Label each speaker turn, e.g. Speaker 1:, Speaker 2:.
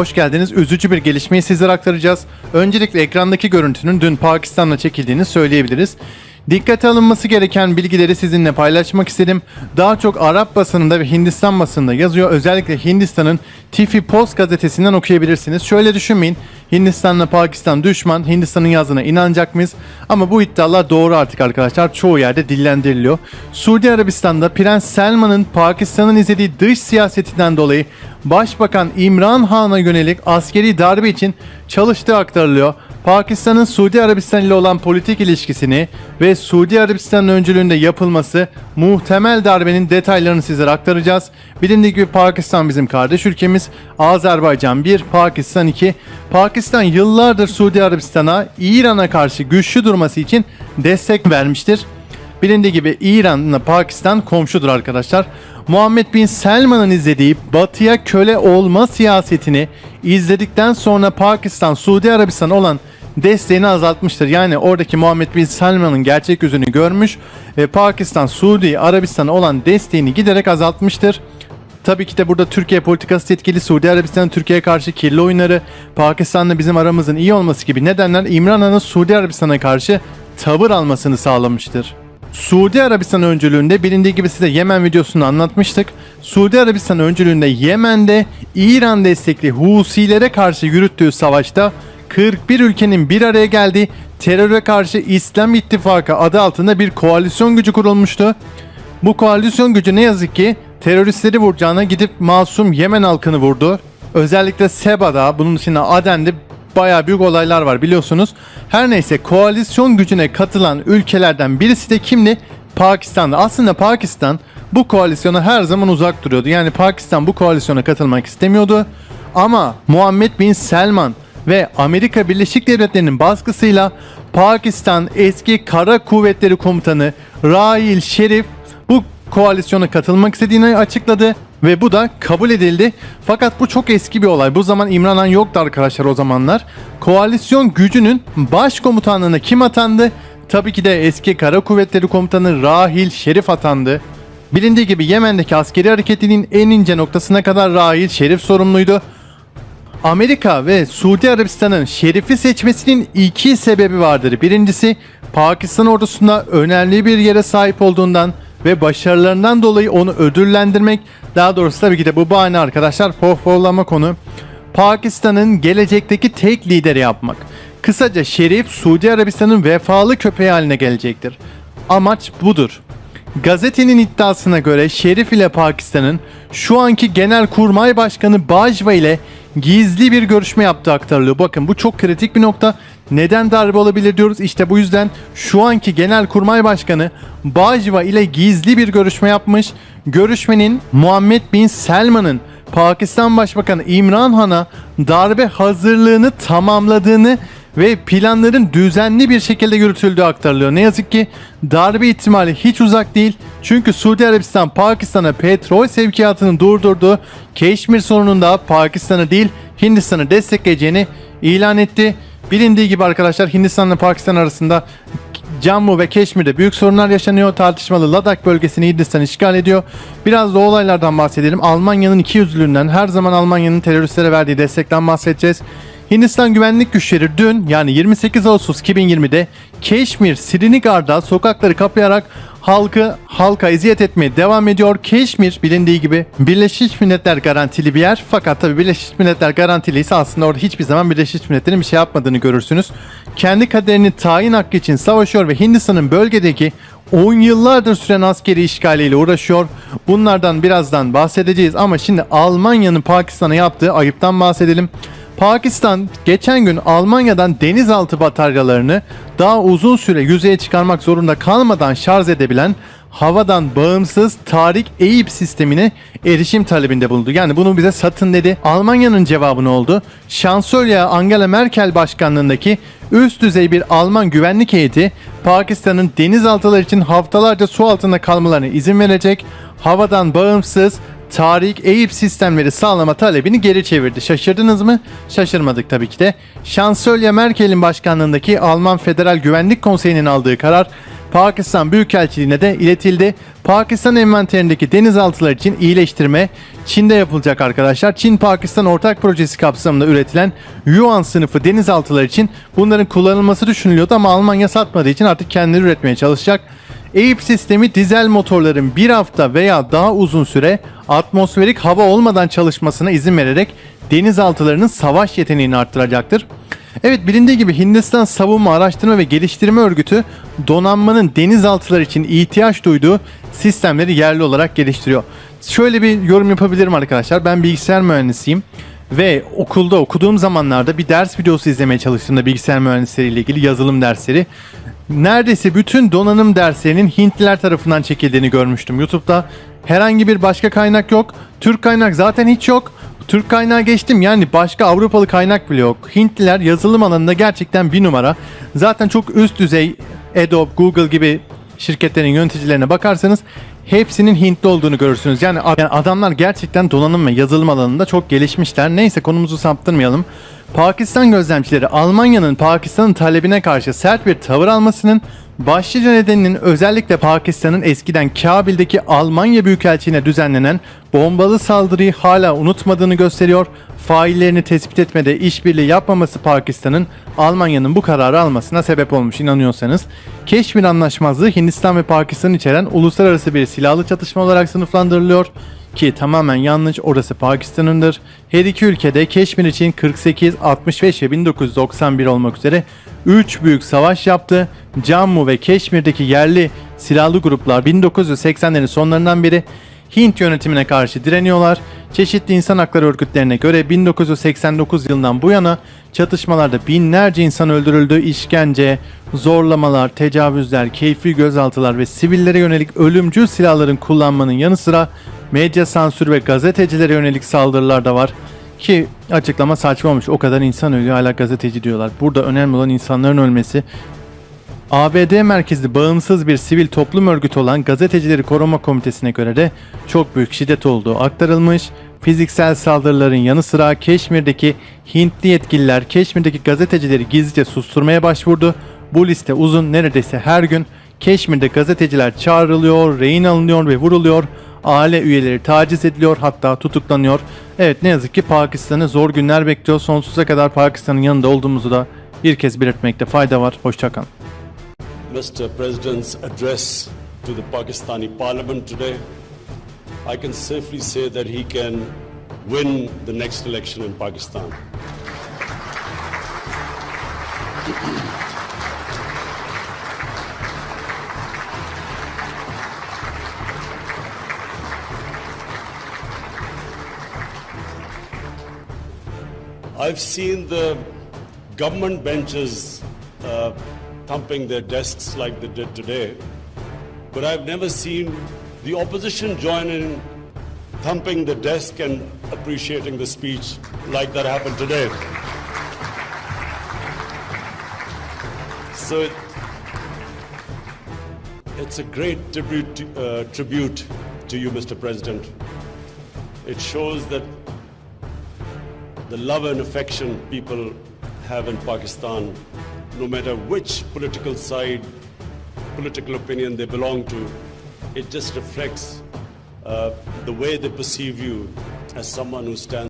Speaker 1: Hoş geldiniz. Üzücü bir gelişmeyi sizlere aktaracağız. Öncelikle ekrandaki görüntünün dün Pakistan'la çekildiğini söyleyebiliriz. Dikkate alınması gereken bilgileri sizinle paylaşmak istedim. Daha çok Arap basınında ve Hindistan basınında yazıyor. Özellikle Hindistan'ın Tifi Post gazetesinden okuyabilirsiniz. Şöyle düşünmeyin. Hindistan'la Pakistan düşman. Hindistan'ın yazdığına inanacak mıyız? Ama bu iddialar doğru artık arkadaşlar. Çoğu yerde dillendiriliyor. Suudi Arabistan'da Prens Selman'ın Pakistan'ın izlediği dış siyasetinden dolayı Başbakan İmran Han'a yönelik askeri darbe için çalıştığı aktarılıyor. Pakistan'ın Suudi Arabistan ile olan politik ilişkisini ve Suudi Arabistan'ın öncülüğünde yapılması muhtemel darbenin detaylarını sizlere aktaracağız. Bilindiği gibi Pakistan bizim kardeş ülkemiz. Azerbaycan 1, Pakistan 2. Pakistan yıllardır Suudi Arabistan'a İran'a karşı güçlü durması için destek vermiştir. Bilindiği gibi İran'la Pakistan komşudur arkadaşlar. Muhammed Bin Selman'ın izlediği batıya köle olma siyasetini izledikten sonra Pakistan, Suudi Arabistan olan desteğini azaltmıştır. Yani oradaki Muhammed Bin Selman'ın gerçek yüzünü görmüş ve Pakistan, Suudi Arabistan'a olan desteğini giderek azaltmıştır. Tabii ki de burada Türkiye politikası etkili, Suudi Arabistan'ın Türkiye'ye karşı kirli oyunları, Pakistan'la bizim aramızın iyi olması gibi nedenler İmran Han'ın Suudi Arabistan'a karşı tavır almasını sağlamıştır. Suudi Arabistan öncülüğünde bilindiği gibi size Yemen videosunu anlatmıştık. Suudi Arabistan öncülüğünde Yemen'de İran destekli Husilere karşı yürüttüğü savaşta 41 ülkenin bir araya geldiği teröre karşı İslam İttifakı adı altında bir koalisyon gücü kurulmuştu. Bu koalisyon gücü ne yazık ki teröristleri vuracağına gidip masum Yemen halkını vurdu. Özellikle Seba'da, bunun dışında Aden'de bayağı büyük olaylar var biliyorsunuz. Her neyse koalisyon gücüne katılan ülkelerden birisi de kimdi? Pakistan'da. Aslında Pakistan bu koalisyona her zaman uzak duruyordu. Yani Pakistan bu koalisyona katılmak istemiyordu. Ama Muhammed Bin Selman ve Amerika Birleşik Devletleri'nin baskısıyla Pakistan eski Kara Kuvvetleri Komutanı Rail Şerif bu koalisyona katılmak istediğini açıkladı ve bu da kabul edildi. Fakat bu çok eski bir olay. Bu zaman İmran Han yoktu arkadaşlar o zamanlar. Koalisyon gücünün başkomutanlığına kim atandı? Tabii ki de eski Kara Kuvvetleri Komutanı Rahil Şerif atandı. Bilindiği gibi Yemen'deki askeri hareketinin en ince noktasına kadar Rahil Şerif sorumluydu. Amerika ve Suudi Arabistan'ın Şerif'i seçmesinin iki sebebi vardır. Birincisi Pakistan ordusunda önemli bir yere sahip olduğundan ve başarılarından dolayı onu ödüllendirmek. Daha doğrusu tabii ki de bu bahane arkadaşlar pohpohlama konu. Pakistan'ın gelecekteki tek lideri yapmak. Kısaca Şerif Suudi Arabistan'ın vefalı köpeği haline gelecektir. Amaç budur. Gazetenin iddiasına göre Şerif ile Pakistan'ın şu anki Genelkurmay Başkanı Bajwa ile gizli bir görüşme yaptığı aktarılıyor. Bakın bu çok kritik bir nokta. Neden darbe olabilir diyoruz? İşte bu yüzden şu anki Genelkurmay Başkanı Bajwa ile gizli bir görüşme yapmış. Görüşmenin Muhammed Bin Selman'ın Pakistan Başbakanı İmran Han'a darbe hazırlığını tamamladığını ve planların düzenli bir şekilde yürütüldüğü aktarılıyor. Ne yazık ki darbe ihtimali hiç uzak değil. Çünkü Suudi Arabistan Pakistan'a petrol sevkiyatını durdurdu. Keşmir sorununda Pakistan'ı değil Hindistan'ı destekleyeceğini ilan etti. Bilindiği gibi arkadaşlar Hindistan ile Pakistan arasında Cammu ve Keşmir'de büyük sorunlar yaşanıyor. Tartışmalı Ladak bölgesini Hindistan işgal ediyor. Biraz da olaylardan bahsedelim. Almanya'nın iki yüzlülüğünden her zaman Almanya'nın teröristlere verdiği destekten bahsedeceğiz. Hindistan güvenlik güçleri dün yani 28 Ağustos 2020'de Keşmir, Srinagar'da sokakları kapayarak halkı halka eziyet etmeye devam ediyor. Keşmir bilindiği gibi Birleşmiş Milletler garantili bir yer. Fakat tabi Birleşmiş Milletler garantiliyse aslında orada hiçbir zaman Birleşmiş Milletler'in bir şey yapmadığını görürsünüz. Kendi kaderini tayin hakkı için savaşıyor ve Hindistan'ın bölgedeki 10 yıllardır süren askeri işgaliyle uğraşıyor. Bunlardan birazdan bahsedeceğiz ama şimdi Almanya'nın Pakistan'a yaptığı ayıptan bahsedelim. Pakistan geçen gün Almanya'dan denizaltı bataryalarını daha uzun süre yüzeye çıkarmak zorunda kalmadan şarj edebilen havadan bağımsız Tarik Eyüp sistemine erişim talebinde bulundu. Yani bunu bize satın dedi. Almanya'nın cevabı ne oldu? Şansölye Angela Merkel başkanlığındaki üst düzey bir Alman güvenlik heyeti Pakistan'ın denizaltılar için haftalarca su altında kalmalarına izin verecek. Havadan bağımsız Tarik Eyüp sistemleri sağlama talebini geri çevirdi. Şaşırdınız mı? Şaşırmadık tabii ki de. Şansölye Merkel'in başkanlığındaki Alman Federal Güvenlik Konseyi'nin aldığı karar Pakistan Büyükelçiliğine de iletildi. Pakistan envanterindeki denizaltılar için iyileştirme Çin'de yapılacak arkadaşlar. Çin-Pakistan ortak projesi kapsamında üretilen Yuan sınıfı denizaltılar için bunların kullanılması düşünülüyordu ama Almanya satmadığı için artık kendileri üretmeye çalışacak. EYP sistemi dizel motorların bir hafta veya daha uzun süre atmosferik hava olmadan çalışmasına izin vererek denizaltılarının savaş yeteneğini arttıracaktır. Evet bilindiği gibi Hindistan Savunma Araştırma ve Geliştirme Örgütü donanmanın denizaltılar için ihtiyaç duyduğu sistemleri yerli olarak geliştiriyor. Şöyle bir yorum yapabilirim arkadaşlar. Ben bilgisayar mühendisiyim ve okulda okuduğum zamanlarda bir ders videosu izlemeye çalıştığımda bilgisayar mühendisleriyle ilgili yazılım dersleri neredeyse bütün donanım derslerinin Hintliler tarafından çekildiğini görmüştüm YouTube'da. Herhangi bir başka kaynak yok. Türk kaynak zaten hiç yok. Türk kaynağı geçtim yani başka Avrupalı kaynak bile yok. Hintliler yazılım alanında gerçekten bir numara. Zaten çok üst düzey Adobe, Google gibi şirketlerin yöneticilerine bakarsanız hepsinin Hintli olduğunu görürsünüz. Yani ad- yani adamlar gerçekten donanım ve yazılım alanında çok gelişmişler. Neyse konumuzu saptırmayalım. Pakistan gözlemcileri Almanya'nın Pakistan'ın talebine karşı sert bir tavır almasının başlıca nedeninin özellikle Pakistan'ın eskiden Kabil'deki Almanya Büyükelçiliğine düzenlenen bombalı saldırıyı hala unutmadığını gösteriyor. Faillerini tespit etmede işbirliği yapmaması Pakistan'ın Almanya'nın bu kararı almasına sebep olmuş inanıyorsanız. Keşmir Anlaşmazlığı Hindistan ve Pakistan içeren uluslararası bir silahlı çatışma olarak sınıflandırılıyor ki tamamen yanlış orası Pakistan'ındır. Her iki ülkede Keşmir için 48, 65 ve 1991 olmak üzere 3 büyük savaş yaptı. Cammu ve Keşmir'deki yerli silahlı gruplar 1980'lerin sonlarından beri Hint yönetimine karşı direniyorlar. Çeşitli insan hakları örgütlerine göre 1989 yılından bu yana çatışmalarda binlerce insan öldürüldü. İşkence, zorlamalar, tecavüzler, keyfi gözaltılar ve sivillere yönelik ölümcül silahların kullanmanın yanı sıra medya sansürü ve gazetecilere yönelik saldırılar da var. Ki açıklama saçma olmuş. O kadar insan ölüyor hala gazeteci diyorlar. Burada önemli olan insanların ölmesi. ABD merkezli bağımsız bir sivil toplum örgütü olan Gazetecileri Koruma Komitesi'ne göre de çok büyük şiddet olduğu aktarılmış. Fiziksel saldırıların yanı sıra Keşmir'deki Hintli yetkililer Keşmir'deki gazetecileri gizlice susturmaya başvurdu. Bu liste uzun neredeyse her gün Keşmir'de gazeteciler çağrılıyor, rehin alınıyor ve vuruluyor. Aile üyeleri taciz ediliyor hatta tutuklanıyor. Evet ne yazık ki Pakistan'ı zor günler bekliyor. Sonsuza kadar Pakistan'ın yanında olduğumuzu da bir kez belirtmekte fayda var. Hoşçakalın.
Speaker 2: Mr. President's address to the Pakistani parliament today, I can safely say that he can win the next election in Pakistan. I've seen the government benches uh, thumping their desks like they did today, but I've never seen the opposition join in thumping the desk and appreciating the speech like that happened today. So it, it's a great tribute to, uh, tribute to you, Mr. President. It shows that the love and affection people have in Pakistan, no matter which political side, political opinion they belong to, it just reflects uh, the way they perceive you as someone who stands.